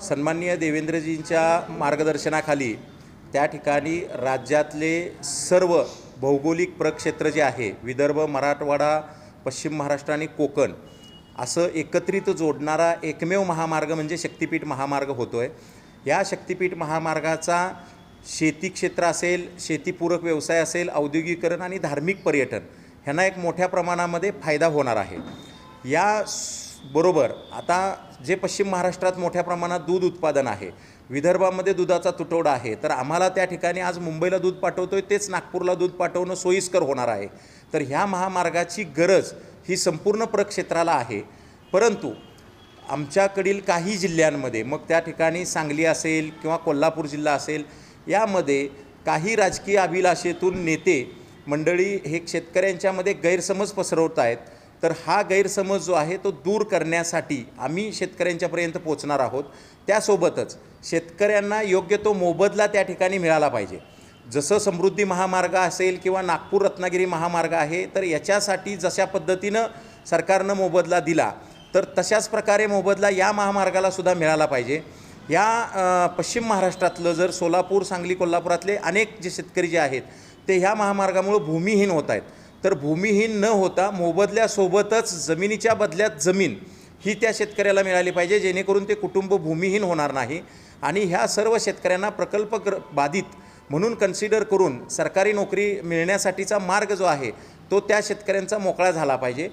सन्माननीय देवेंद्रजींच्या मार्गदर्शनाखाली त्या ठिकाणी राज्यातले सर्व भौगोलिक प्रक्षेत्र जे आहे विदर्भ मराठवाडा पश्चिम महाराष्ट्र आणि कोकण असं एकत्रित जोडणारा एकमेव महामार्ग म्हणजे शक्तिपीठ महामार्ग होतो आहे या शक्तिपीठ महामार्गाचा शेती क्षेत्र असेल शेतीपूरक व्यवसाय असेल औद्योगिकरण आणि धार्मिक पर्यटन ह्यांना एक मोठ्या प्रमाणामध्ये फायदा होणार आहे. या बरोबर आता जे पश्चिम महाराष्ट्रात मोठ्या प्रमाणात दूध उत्पादन आहे विदर्भामध्ये दुधाचा तुटवडा आहे तर आम्हाला त्या ठिकाणी आज मुंबईला दूध पाठवतो आहे तेच नागपूरला दूध पाठवणं सोयीस्कर होणार आहे. तर ह्या महामार्गाची गरज ही संपूर्ण प्रक्षेत्राला आहे. परंतु आमच्याकडील काही जिल्ह्यांमध्ये मग त्या ठिकाणी सांगली असेल किंवा कोल्हापूर जिल्हा असेल यामध्ये काही राजकीय अभिलाषेतून नेते मंडळी हे शेतकऱ्यांच्यामध्ये गैरसमज पसरवत आहेत. तर हा गैरसमज जो आहे तो दूर करण्यासाठी आम्ही शेतकऱ्यांच्यापर्यंत पोचणार आहोत. त्यासोबतच शेतकऱ्यांना योग्य तो मोबदला त्या ठिकाणी मिळाला पाहिजे. जसं समृद्धी महामार्ग असेल किंवा नागपूर रत्नागिरी महामार्ग आहे तर याच्यासाठी जशा पद्धतीनं सरकारनं मोबदला दिला तर तशाच प्रकारे मोबदला या महामार्गाला सुद्धा मिळाला पाहिजे. या पश्चिम महाराष्ट्रातलं जर सोलापूर सांगली कोल्हापुरातले अनेक जे शेतकरी जे आहेत ते ह्या महामार्गामुळं भूमिहीन होत आहेत. तर भूमिहीन न होता मोबदल्यासोबतच जमिनीच्या बदल्यात जमीन ही त्या शेतकऱ्याला मिळाली पाहिजे जेणेकरून ते कुटुंब भूमिहीन होणार नाही. आणि ह्या सर्व शेतकऱ्यांना प्रकल्प ग्र बाधित म्हणून कन्सिडर करून सरकारी नोकरी मिळण्यासाठीचा मार्ग जो आहे तो त्या शेतकऱ्यांचा मोकळा झाला पाहिजे.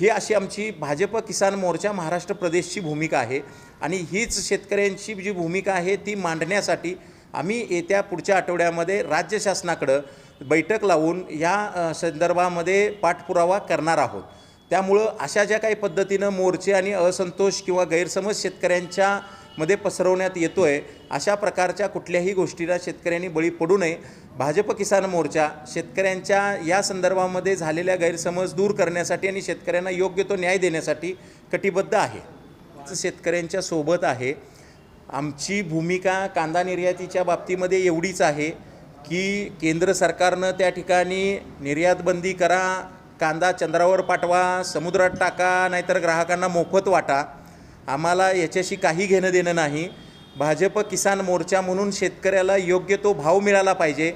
ही अशी आमची भाजप किसान मोर्चा महाराष्ट्र प्रदेशची भूमिका आहे. आणि हीच शेतकऱ्यांची जी भूमिका आहे ती मांडण्यासाठी आम्ही येत्या पुढच्या आठवड्यामध्ये राज्य शासनाकडं बैठक लावून या संदर्भामध्ये पाठपुरावा करणार आहोत. त्यामुळं अशा ज्या काही पद्धतीनं मोर्चे आणि असंतोष किंवा गैरसमज शेतकऱ्यांच्या मध्ये पसरवण्यात येतो आहे अशा प्रकारच्या कुठल्याही गोष्टीला शेतकऱ्यांनी बळी पडू नये. भाजप किसान मोर्चा शेतकऱ्यांच्या या संदर्भामध्ये झालेल्या गैरसमज दूर करण्यासाठी आणि शेतकऱ्यांना योग्य तो न्याय देण्यासाठी कटिबद्ध आहे. शेतकऱ्यांच्या सोबत आहे. आमची भूमिका कांदा निर्यातीच्या बाबतीमध्ये एवढीच आहे. की केंद्र सरकारनं त्या ठिकाणी निर्यातबंदी करा कांदा चंद्रावर पाठवा समुद्रात टाका नाहीतर ग्राहकांना मोफत वाटा. आम्हाला याच्याशी काही घेणं देणं नाही. भाजप किसान मोर्चा म्हणून शेतकऱ्याला योग्य तो भाव मिळाला पाहिजे.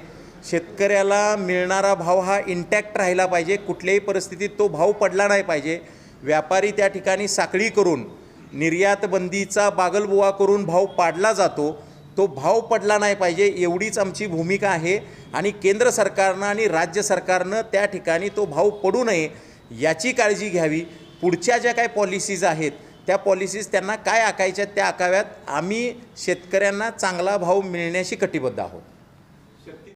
शेतकऱ्याला मिळणारा भाव हा इंटॅक्ट राहिला पाहिजे. कुठल्याही परिस्थितीत तो भाव पडला नाही पाहिजे. व्यापारी त्या ठिकाणी साखळी करून निर्यातबंदीचा बागलबुवा करून भाव पाडला जातो. तो भाव पडला नाही पाहिजे एवढीच आमची भूमिका आहे. आणि केंद्र सरकारनं आणि राज्य सरकारनं त्या ठिकाणी तो भाव पडू नये याची काळजी घ्यावी. पुढच्या ज्या काही पॉलिसीज आहेत त्या पॉलिसीज त्यांना काय आकायच्या त्या आकाव्यात आम्ही शेतकऱ्यांना चांगला भाव मिळण्याशी कटिबद्ध आहोत.